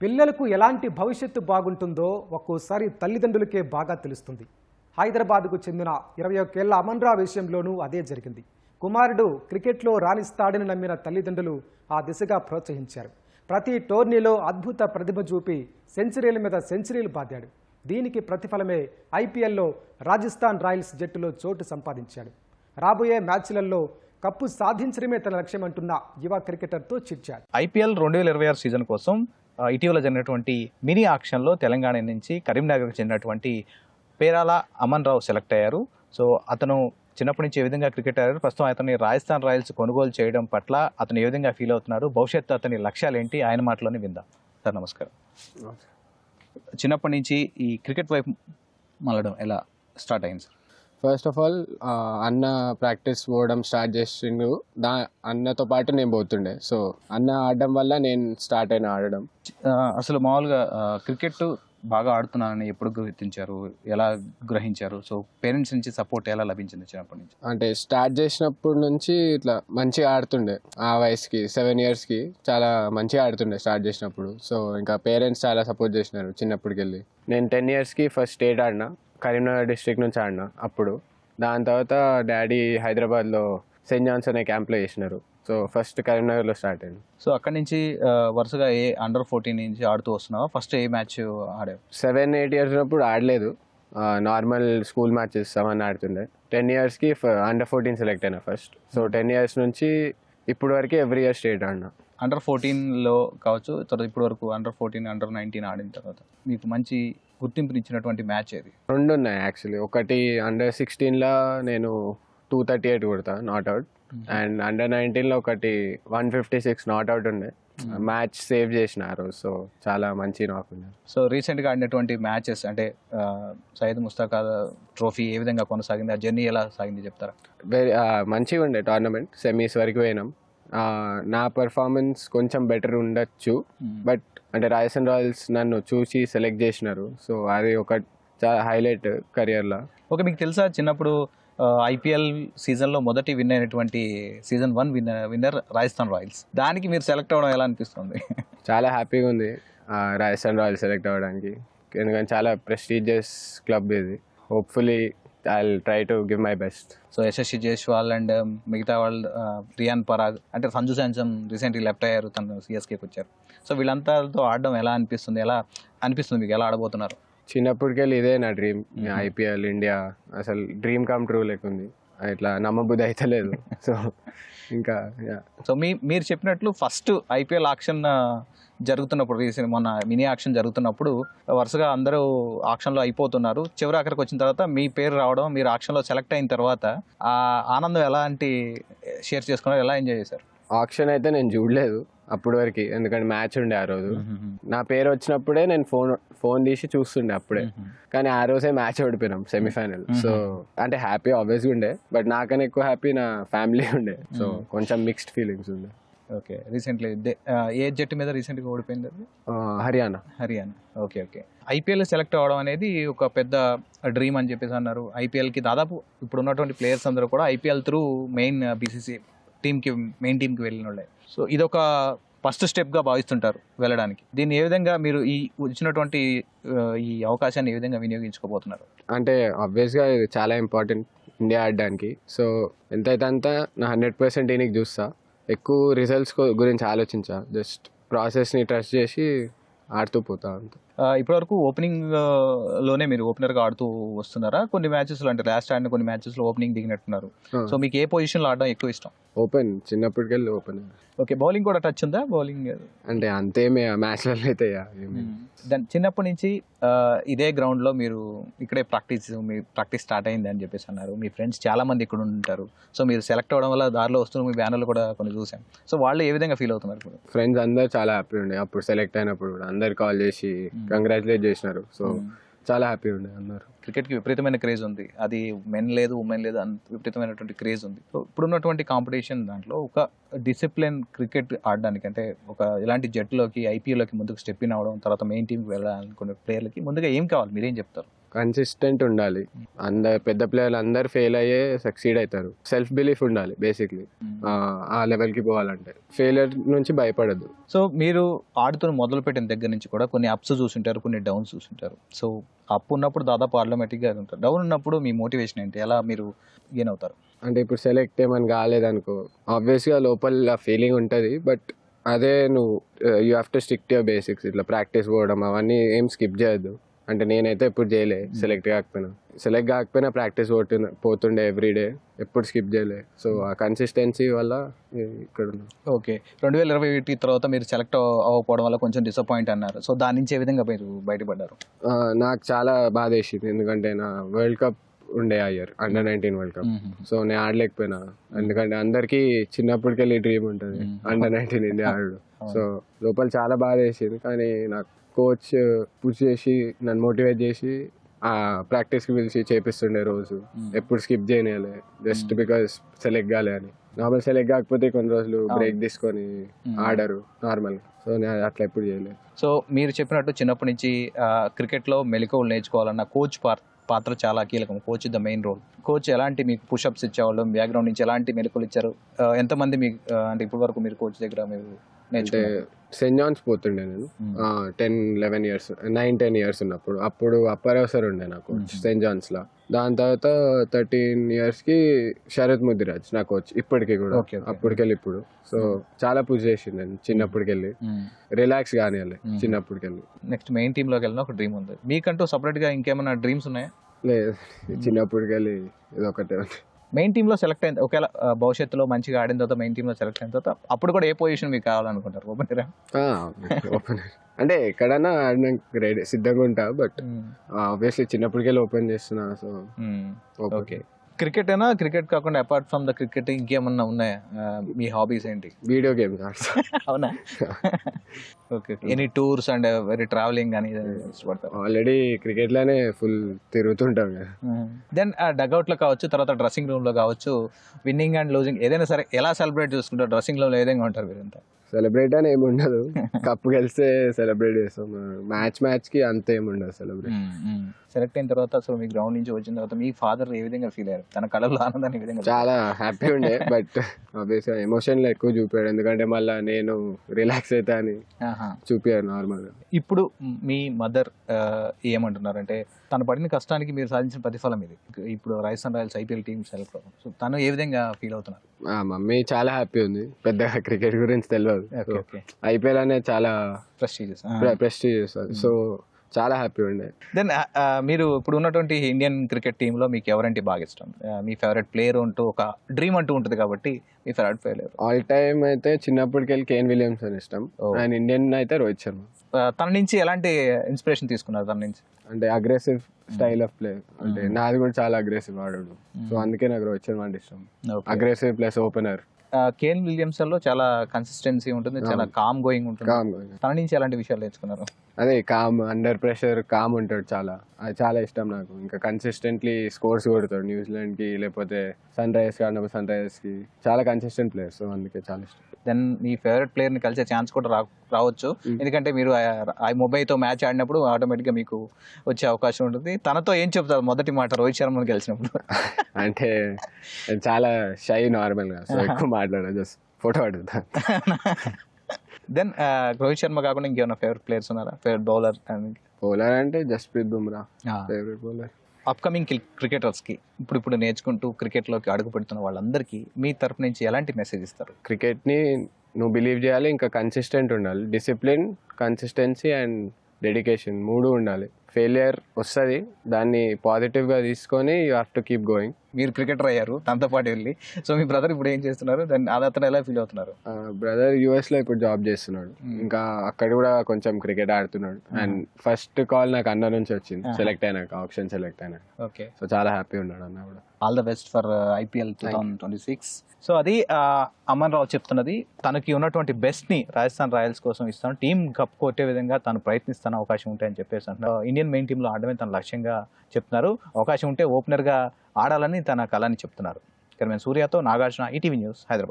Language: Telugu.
పిల్లలకు ఎలాంటి భవిష్యత్తు బాగుంటుందో ఒక్కోసారి తల్లిదండ్రులకే బాగా తెలుస్తుంది. హైదరాబాద్కు చెందిన ఇరవై ఒకేళ్ళ అమన్రా విషయంలోనూ అదే జరిగింది. కుమారుడు క్రికెట్లో రాణిస్తాడని నమ్మిన తల్లిదండ్రులు ఆ దిశగా ప్రోత్సహించారు. ప్రతి టోర్నీలో అద్భుత ప్రతిభ చూపి సెంచరీల మీద సెంచరీలు బాదాడు. దీనికి ప్రతిఫలమే ఐపీఎల్లో రాజస్థాన్ రాయల్స్ జట్టులో చోటు సంపాదించాడు. రాబోయే మ్యాచ్లలో కప్పు సాధించడమే తన లక్ష్యమంటున్న యువ క్రికెటర్తో చిట్చాడు ఐపీఎల్ రెండు వేల ఇరవై ఆరు సీజన్ కోసం ఇటీవల జరిగినటువంటి మినీ ఆక్షన్లో తెలంగాణ నుంచి కరీంనగర్కి చెందినటువంటి పేరాల అమన్ రావు సెలెక్ట్ అయ్యారు. సో అతను చిన్నప్పటి నుంచి ఏ విధంగా క్రికెట్ ఆడారు ప్రస్తుతం అతన్ని రాజస్థాన్ రాయల్స్ కొనుగోలు చేయడం పట్ల అతను ఏ విధంగా ఫీల్ అవుతున్నారు భవిష్యత్తు అతని లక్ష్యాలు ఏంటి ఆయన మాటలోనే విందాం. సార్ నమస్కారం. చిన్నప్పటి నుంచి ఈ క్రికెట్ వైపు మళ్ళడం ఎలా స్టార్ట్ అయింది సార్? ఫస్ట్ ఆఫ్ ఆల్ అన్న ప్రాక్టీస్ పోవడం స్టార్ట్ చేసిండు. దా అన్నతో పాటు నేను పోతుండే. సో అన్న ఆడడం వల్ల నేను స్టార్ట్ అయిన ఆడడం. అసలు మామూలుగా క్రికెట్ బాగా ఆడుతున్నానని ఎప్పుడు గుర్తించారు? ఎలా గ్రహించారు? సో పేరెంట్స్ నుంచి సపోర్ట్ ఎలా లభించింది చిన్నప్పటి నుంచి? అంటే స్టార్ట్ చేసినప్పటి నుంచి ఇట్లా మంచిగా ఆడుతుండే. ఆ వయసుకి సెవెన్ ఇయర్స్కి చాలా మంచిగా ఆడుతుండే స్టార్ట్ చేసినప్పుడు. సో ఇంకా పేరెంట్స్ చాలా సపోర్ట్ చేసినారు చిన్నప్పటికి వెళ్ళి నేను టెన్ ఇయర్స్కి ఫస్ట్ స్టేట్ ఆడినా. కరీంనగర్ డిస్ట్రిక్ట్ నుంచి ఆడినా అప్పుడు. దాని తర్వాత డాడీ హైదరాబాద్లో సెయింట్ జాన్స్ అనే క్యాంప్లో చేసినారు. సో ఫస్ట్ కరీంనగర్లో స్టార్ట్ అయింది. సో అక్కడి నుంచి వరుసగా ఏ అండర్ ఫోర్టీన్ నుంచి ఆడుతూ వస్తున్నావా? ఫస్ట్ ఏ మ్యాచ్ ఆడావు? సెవెన్ ఎయిట్ ఇయర్స్ ఉన్నప్పుడు ఆడలేదు. నార్మల్ స్కూల్ మ్యాచెస్ అవన్నీ ఆడుతుండే. టెన్ ఇయర్స్కి అండర్ ఫోర్టీన్ సెలెక్ట్ అయినా ఫస్ట్ సో టెన్ ఇయర్స్ నుంచి ఇప్పుడు వరకు ఎవ్రీ ఇయర్ స్టేట్ ఆడినా. అండర్ ఫోర్టీన్లో కావచ్చు తర్వాత ఇప్పటి వరకు అండర్ ఫోర్టీన్ అండర్ నైన్టీన్ ఆడిన తర్వాత మీకు మంచి గుర్తింపునిచ్చినటువంటి మ్యాచ్ ఏది? రెండు ఉన్నాయి యాక్చువల్లీ. ఒకటి అండర్ సిక్స్టీన్లో నేను టూ థర్టీ ఎయిట్ కొడతా నాట్ అవుట్ అండ్ అండర్ నైన్టీన్లో ఒకటి one fifty six not out ఉండే మ్యాచ్ సేవ్ చేసిన ఆ రోజు సో చాలా మంచి నాకు సో రీసెంట్గా ఆడినటువంటి మ్యాచెస్ అంటే సయ్యద్ ముస్తాకా ట్రోఫీ ఏ విధంగా కొనసాగింది ఆ జర్నీ ఎలా సాగింది చెప్తారా? వెరీ మంచిగా ఉండే టోర్నమెంట్ సెమీస్ వరకు పోయినాం. నా పర్ఫార్మెన్స్ కొంచెం బెటర్ ఉండొచ్చు. బట్ అంటే రాజస్థాన్ రాయల్స్ నన్ను చూసి సెలెక్ట్ చేసినారు. సో అది ఒక చాలా హైలైట్ కెరియర్లో ఓకే మీకు తెలుసా? చిన్నప్పుడు ఐపీఎల్ సీజన్లో మొదటి విన్ అయినటువంటి season one winner winner Rajasthan Royals దానికి మీరు సెలెక్ట్ అవ్వడం ఎలా అనిపిస్తుంది? చాలా హ్యాపీగా ఉంది రాజస్థాన్ రాయల్స్ సెలెక్ట్ అవ్వడానికి. ఎందుకంటే చాలా ప్రెస్టీజియస్ క్లబ్ ఇది. Hopefully I try to give my best so Yashasvi Jaiswal and మిగతా వాళ్ళు రియాన్ పరాగ్ అంటే సంజు శాంసన్ రీసెంట్లీ లెఫ్ట్ అయ్యారు తను సిఎస్కేకి వచ్చారు. సో వీళ్ళంతాతో ఆడడం ఎలా అనిపిస్తుంది? ఎలా అనిపిస్తుంది మీకు? ఎలా ఆడబోతున్నారు? చిన్నప్పటికెళ్ళి ఇదే నా డ్రీమ్ ఐపీఎల్ ఇండియా. అసలు డ్రీమ్ కమ్ ట్రూ లేకుంది. ఇట్లా నమ్మబుద్ధి అయితే లేదు సో ఇంకా. సో మీ మీరు చెప్పినట్లు ఫస్ట్ ఐపీఎల్ ఆక్షన్ జరుగుతున్నప్పుడు రీసెంట్ మొన్న మినీ ఆక్షన్ జరుగుతున్నప్పుడు వరుసగా అందరూ ఆక్షన్లో అయిపోతున్నారు. చివరి అక్కడికి వచ్చిన తర్వాత మీ పేరు రావడం మీరు ఆక్షన్లో సెలెక్ట్ అయిన తర్వాత ఆ ఆనందం ఎలాంటి షేర్ చేసుకున్నారు ఎలా ఎంజాయ్ చేశారు? ఆప్షన్ అయితే నేను చూడలేదు. అప్పటి వరకు ఎందుకంటే మ్యాచ్ ఉండే ఆ రోజు. నా పేరు వచ్చినప్పుడే నేను ఫోన్ ఫోన్ తీసి చూస్తుండే అప్పుడే. కానీ ఆ రోజే మ్యాచ్ ఓడిపోయినాం సెమీఫైనల్. సో అంటే హ్యాపీ ఆబ్వియస్గా ఉండే బట్ నాకన్నా ఎక్కువ హ్యాపీ నా ఫ్యామిలీ ఉండే. సో కొంచెం మిక్స్డ్ ఫీలింగ్స్ ఉండే. ఓకే రీసెంట్లీ ఏ జట్టు మీద రీసెంట్గా ఓడిపోయింది అది? Haryana. Haryana. Okay okay. IPL select అవ్వడం అనేది ఒక పెద్ద డ్రీమ్ అని చెప్పేసి అన్నారు. ఐపీఎల్కి దాదాపు ఇప్పుడు ఉన్నటువంటి ప్లేయర్స్ అందరూ కూడా ఐపీఎల్ త్రూ మెయిన్ బీసీసీ టీంకి మెయిన్ టీంకి వెళ్ళిన వాళ్ళే. సో ఇదొక ఫస్ట్ స్టెప్గా భావిస్తుంటారు వెళ్ళడానికి. దీన్ని ఏ విధంగా మీరు ఈ వచ్చినటువంటి ఈ అవకాశాన్ని ఏ విధంగా వినియోగించుకోబోతున్నారు? అంటే ఆబ్వియస్గా ఇది చాలా ఇంపార్టెంట్ ఇండియా ఆడడానికి. సో ఎంతైతే అంత నా హండ్రెడ్ పర్సెంట్ దీనికి చూస్తా. ఎక్కువ రిజల్ట్స్ గురించి ఆలోచించా. జస్ట్ ప్రాసెస్ని ట్రస్ట్ చేసి ఆడుతూ పోతా అంతే. ఇప్పటివరకు ఓపెనింగ్లోనే మీరు ఓపెనర్గా ఆడుతూ వస్తున్నారా? కొన్ని మ్యాచెస్లో అంటే లాస్ట్ ఆడిన కొన్ని మ్యాచెస్లో ఓపెనింగ్ దిగినట్టున్నారు. సో మీకు ఏ పొజిషన్లో ఆడడం ఎక్కువ ఇష్టం? ఓపెన్ చిన్నప్పటికెళ్ళి ఓపెన్ ఓకే బౌలింగ్ కూడా టచ్ ఉందా? బౌలింగ్ అంటే అంతేమే మ్యాచ్లలో అయితే. దాని చిన్నప్పటి నుంచి ఇదే గ్రౌండ్లో మీరు ఇక్కడే ప్రాక్టీస్ మీ ప్రాక్టీస్ స్టార్ట్ అయింది అని చెప్పేసి అన్నారు. మీ ఫ్రెండ్స్ చాలా మంది ఇక్కడ ఉంటారు. సో మీరు సెలెక్ట్ అవ్వడం వల్ల దారిలో వస్తున్న మీ బ్యానర్లు కూడా కొన్ని చూసాం సో వాళ్ళు ఏ విధంగా ఫీల్ అవుతున్నారు ఇప్పుడు? ఫ్రెండ్స్ అందరు చాలా హ్యాపీ ఉండే. అప్పుడు సెలెక్ట్ అయినప్పుడు కూడా అందరు కాల్ చేసి కంగ్రాచులేట్ చేసినారు. సో చాలా హ్యాపీ ఉండే అందరు క్రికెట్కి విపరీతమైన క్రేజ్ ఉంది. అది మెన్ లేదు ఉమెన్ లేదు అంత విపరీతమైనటువంటి క్రేజ్ ఉంది. సో ఇప్పుడున్నటువంటి కాంపిటీషన్ దాంట్లో ఒక డిసిప్లిన్ క్రికెట్ ఆడడానికి అంటే ఒక ఇలాంటి జట్టులోకి ఐపీఎల్లోకి ముందుకు స్టెప్ ఇన్ అవడం తర్వాత మెయిన్ టీంకి వెళ్ళాలనుకునే ప్లేయర్లకి ముందుగా ఏం కావాలి? మీరేం చెప్తారు? కన్సిస్టెంట్ ఉండాలి. అందరు పెద్ద ప్లేయర్లు అందరు ఫెయిల్ అయ్యే సక్సీడ్ అవుతారు. సెల్ఫ్ బిలీఫ్ ఉండాలి బేసిక్లీ ఆ లెవెల్కి పోవాలంటే. ఫెయిలియర్ నుంచి భయపడద్దు. సో మీరు ఆడుతున్న మొదలు పెట్టిన దగ్గర నుంచి కూడా కొన్ని అప్స్ చూసుంటారు కొన్ని డౌన్స్ చూసుంటారు. సో అప్ ఉన్నప్పుడు దాదాపు ఆటోమేటిక్గా ఉంటారు. డౌన్ ఉన్నప్పుడు మీ మోటివేషన్ ఏంటి? ఎలా మీరు గెయిన్ అవుతారు? అంటే ఇప్పుడు సెలెక్ట్ ఏమని కాలేదనుకో ఆబ్వియస్గా లోపల ఫీలింగ్ ఉంటుంది బట్ అదే నువ్వు you have to stick to basics ఇట్లా ప్రాక్టీస్ పోవడం అవన్నీ ఏం స్కిప్ చేయొద్దు. అంటే నేనైతే ఎప్పుడు చేయలే సెలెక్ట్ కాకపోయినా. సెలెక్ట్ కాకపోయినా ప్రాక్టీస్ పోతున్న పోతుండే ఎవ్రీడే ఎప్పుడు స్కిప్ చేయలే. సో ఆ కన్సిస్టెన్సీ వల్ల ఇక్కడ ఓకే రెండు వేల ఇరవై ఒకటి తర్వాత మీరు సెలెక్ట్ అవ్వకపోవడం వల్ల కొంచెం డిసప్పాయింట్ అన్నారు. సో దాని నుంచి ఏ విధంగా మీరు బయటపడ్డారు? నాకు చాలా బాధ వేసింది ఎందుకంటే నా వరల్డ్ కప్ ఉండే ఆ year under nineteen world cup so నేను ఆడలేకపోయినా. ఎందుకంటే అందరికీ చిన్నప్పటికెళ్ళి డ్రీమ్ ఉంటుంది. అండర్ నైన్టీన్ ఇండియా ఆడు సో లోపల చాలా బాధ వేసింది. కానీ నాకు కోచ్ పుష్ చేసి నన్ను మోటివేట్ చేసి ఆ ప్రాక్టీస్కి పిలిచి చేపిస్తుండే రోజు. ఎప్పుడు స్కిప్ చేయనియాలి. జస్ట్ బికాస్ సెలెక్ట్ కాలే అని. నార్మల్ సెలెక్ట్ కాకపోతే కొన్ని రోజులు బ్రేక్ తీసుకొని ఆడరు నార్మల్ సో నేను అట్లా ఎప్పుడు చేయలేదు. సో మీరు చెప్పినట్టు చిన్నప్పటి నుంచి క్రికెట్లో మెలకువలు నేర్చుకోవాలన్న కోచ్ పార్ పాత్ర చాలా కీలకం. Coach the main role coach ఎలాంటి మీకు పుషప్స్ ఇచ్చేవాళ్ళు? బ్యాక్గ్రౌండ్ నుంచి ఎలాంటి మెలకువలు ఇచ్చారు? ఎంతమంది మీకు అంటే ఇప్పటి వరకు మీరు కోచ్ దగ్గర మీరు అంటే సెయింట్ జాన్స్ పోతుండే నేను. Ten eleven years nine ten years ఉన్నప్పుడు. అప్పుడు అప్పర్ అవసర్ ఉండే నాకు సెయింట్ జాన్స్లో దాని తర్వాత థర్టీన్ ఇయర్స్కి శరత్ ముదిరాజ్ నా కోచ్ ఇప్పటికి కూడా. అప్పటికెళ్ళి ఇప్పుడు. సో చాలా పుష్ చేసింది నేను చిన్నప్పటికెళ్ళి. రిలాక్స్ కానివ్వాలి చిన్నప్పటికెళ్ళి. నెక్స్ట్ మెయిన్ టీంలోకి వెళ్ళిన ఒక డ్రీమ్ ఉంది. మీకంటూ సపరేట్గా ఇంకేమైనా డ్రీమ్స్ ఉన్నాయా? లేదు చిన్నప్పటికెళ్ళి ఇది ఒకటే ఉంది. మెయిన్ టీంలో సెలెక్ట్ అయిన ఒకవేళ భవిష్యత్తులో మంచిగా ఆడిన తర్వాత మెయిన్ టీంలో సెలెక్ట్ అయిన తర్వాత అప్పుడు కూడా ఏ పొజిషన్ మీకు కావాలనుకుంటారు? ఓపెనరా ఆ, ఓపెన్ అంటే ఎక్కడైనా ఆడడానికి రెడీ సిద్ధంగా ఉంటా బట్ ఆబ్వియస్లీ చిన్నప్పటికెళ్ళి ఓపెన్ చేస్తున్నా సో ఓకే క్రికెట్ అయినా క్రికెట్ కాకుండా అపార్ట్ ఫ్రమ్ ద క్రికెట్ ఇంకేమన్నా ఉన్నాయా? మీ హాబీస్ ఏంటి? వీడియో ఆడతా అవునా? Okay any tours and very travelling ఇష్టపడతారు? ఆల్రెడీ క్రికెట్లోనే ఫుల్ తిరుగుతుంటాం దెన్ డగౌట్లో కావచ్చు తర్వాత డ్రెస్సింగ్ రూమ్లో కావచ్చు విన్నింగ్ అండ్ లూజింగ్ ఏదైనా సరే ఎలా సెలబ్రేట్ చేసుకుంటారు? డ్రెస్సింగ్ రూమ్లో ఏదైనా ఉంటారు మీరంతా? సెలబ్రేట్ అని ఏమి ఉండదు. కప్పు గెలిస్తే సెలబ్రేట్ చేస్తాం. మ్యాచ్ మ్యాచ్కి అంత ఏమి ఉండదు సెలబ్రేట్ సెలెక్ట్ అయిన తర్వాత అసలు మీ గ్రౌండ్ నుంచి వచ్చిన తర్వాత మీ ఫాదర్ ఏ విధంగా ఫీల్ అయ్యారు? తన కళలో ఆనందాన్ని విధంగా చాలా హ్యాపీ ఉండే బట్ ఆబ్వియస్గా ఎమోషన్లో ఎక్కువ చూపాడు. ఎందుకంటే మళ్ళీ నేను రిలాక్స్ అవుతా అని. చూపాడు నార్మల్ ఇప్పుడు మీ మదర్ ఏమంటున్నారంటే తను పడిన కష్టానికి మీరు సాధించిన ప్రతిఫలం ఇది. ఇప్పుడు Rajasthan Royals IPL team select so తను ఏ విధంగా ఫీల్ అవుతున్నారు? మమ్మీ చాలా హ్యాపీ ఉంది. పెద్దగా క్రికెట్ గురించి తెలియదు. ఓకే ఓకే ఐపీఎల్ అనేది చాలా ప్రెస్టీజియస్ ప్రెస్టీజియస్ సో చాలా హ్యాపీ ఉండే. దెన్ మీరు ఇప్పుడు ఉన్నటువంటి ఇండియన్ క్రికెట్ టీంలో మీకు ఎవరంటే బాగా ఇష్టం? మీ ఫేవరెట్ ప్లేయర్ అంటూ ఒక డ్రీమ్ అంటూ ఉంటుంది కాబట్టి మీ ఫేవరెట్ ప్లేయర్ ఆల్ టైమ్ అయితే చిన్నప్పటికెళ్ళి కేన్ విలియమ్స్ అని ఇష్టం. Oh. అండ్ ఇండియన్ అయితే రోహిత్ శర్మ. తన నుంచి ఎలాంటి ఇన్స్పిరేషన్ తీసుకున్నారు తన నుంచి? అంటే అగ్రెసివ్ స్టైల్ ఆఫ్ ప్లే అంటే నాది కూడా చాలా అగ్రెసివ్ ఆడాడు. సో అందుకే నాకు రోహిత్ శర్మ అంటే ఇష్టం. అగ్రెసివ్ ప్లస్ ఓపెనర్ కేన్ విలియమ్సన్లో చాలా కన్సిస్టెన్సీ ఉంటుంది చాలా కామ్ గోయింగ్ ఉంటుంది. తన నుంచి ఎలాంటి విషయాలు నేర్చుకున్నారు? అదే కామ్ అండర్ ప్రెషర్ కామ్ ఉంటాడు చాలా. అది చాలా ఇష్టం నాకు. ఇంకా కన్సిస్టెంట్లీ స్కోర్స్ కొడతాడు న్యూజిలాండ్కి లేకపోతే సన్ రైజర్స్ ఆడినప్పుడు సన్ రైజర్స్కి. చాలా కన్సిస్టెంట్ ప్లేయర్ సో అందుకే చాలా ఇష్టం. దెన్ మీ ఫేవరెట్ ప్లేయర్ని కలిసే ఛాన్స్ కూడా రా రావచ్చు. ఎందుకంటే మీరు ఆ- ముంబైతో మ్యాచ్ ఆడినప్పుడు ఆటోమేటిక్గా మీకు వచ్చే అవకాశం ఉంటుంది. తనతో ఏం చెప్తారు? మొదటి మాట రోహిత్ శర్మను గెలిచినప్పుడు. అంటే చాలా షై నార్మల్గా సో ఎక్కువ మాట్లాడా జస్ట్ ఫోటో అడుగుతా. దెన్ రోహిత్ శర్మ కాకుండా ఇంకేమైనా ఫేవరెట్ ప్లేయర్స్ ఉన్నారా? ఫేవరెట్ బౌలర్ బౌలర్ అంటే Jasprit Bumrah favourite bowler upcoming క్రికెటర్స్కి ఇప్పుడు ఇప్పుడు నేర్చుకుంటూ క్రికెట్లోకి అడుగు పెడుతున్న వాళ్ళందరికీ మీ తరపు నుంచి ఎలాంటి మెసేజ్ ఇస్తారు? క్రికెట్ని నువ్వు బిలీవ్ చేయాలి ఇంకా కన్సిస్టెంట్ ఉండాలి. డిసిప్లిన్ కన్సిస్టెన్సీ అండ్ డెడికేషన్ మూడు ఉండాలి. ఫెయిలియర్ వస్తుంది దాన్ని పాజిటివ్గా తీసుకొని you have to keep going మీరు క్రికెటర్ అయ్యారు తనతో పాటు వెళ్ళి. సో మీ బ్రదర్ ఇప్పుడు ఏం చేస్తున్నారు? దాన్ని అది అతను ఎలా ఫీల్ అవుతున్నారు? బ్రదర్ యూఎస్లో ఇప్పుడు జాబ్ చేస్తున్నాడు. ఇంకా అక్కడ కూడా కొంచెం క్రికెట్ ఆడుతున్నాడు. అండ్ ఫస్ట్ కాల్ నాకు అన్న నుంచి వచ్చింది. సెలెక్ట్ అయినాక ఆప్షన్ సెలెక్ట్ అయినాక. ఓకే సో చాలా హ్యాపీ ఉన్నాడు అన్న కూడా. All the best for IPL two thousand twenty six so అది అమన్ రావు చెప్తున్నది తనకి ఉన్నటువంటి బెస్ట్ని రాజస్థాన్ రాయల్స్ కోసం ఇస్తాను. టీం కప్ కొట్టే విధంగా తను ప్రయత్నిస్తాను అవకాశం ఉంటాయని చెప్పేసి అంటున్నారు. ఇండియన్ మెయిన్ టీంలో ఆడమే తన లక్ష్యంగా చెప్తున్నారు. అవకాశం ఉంటే ఓపెనర్గా ఆడాలని తన కళని చెప్తున్నారు. ఇక్కడ మేము సూర్యతో నాగార్జున ఈటీవీ న్యూస్ హైదరాబాద్.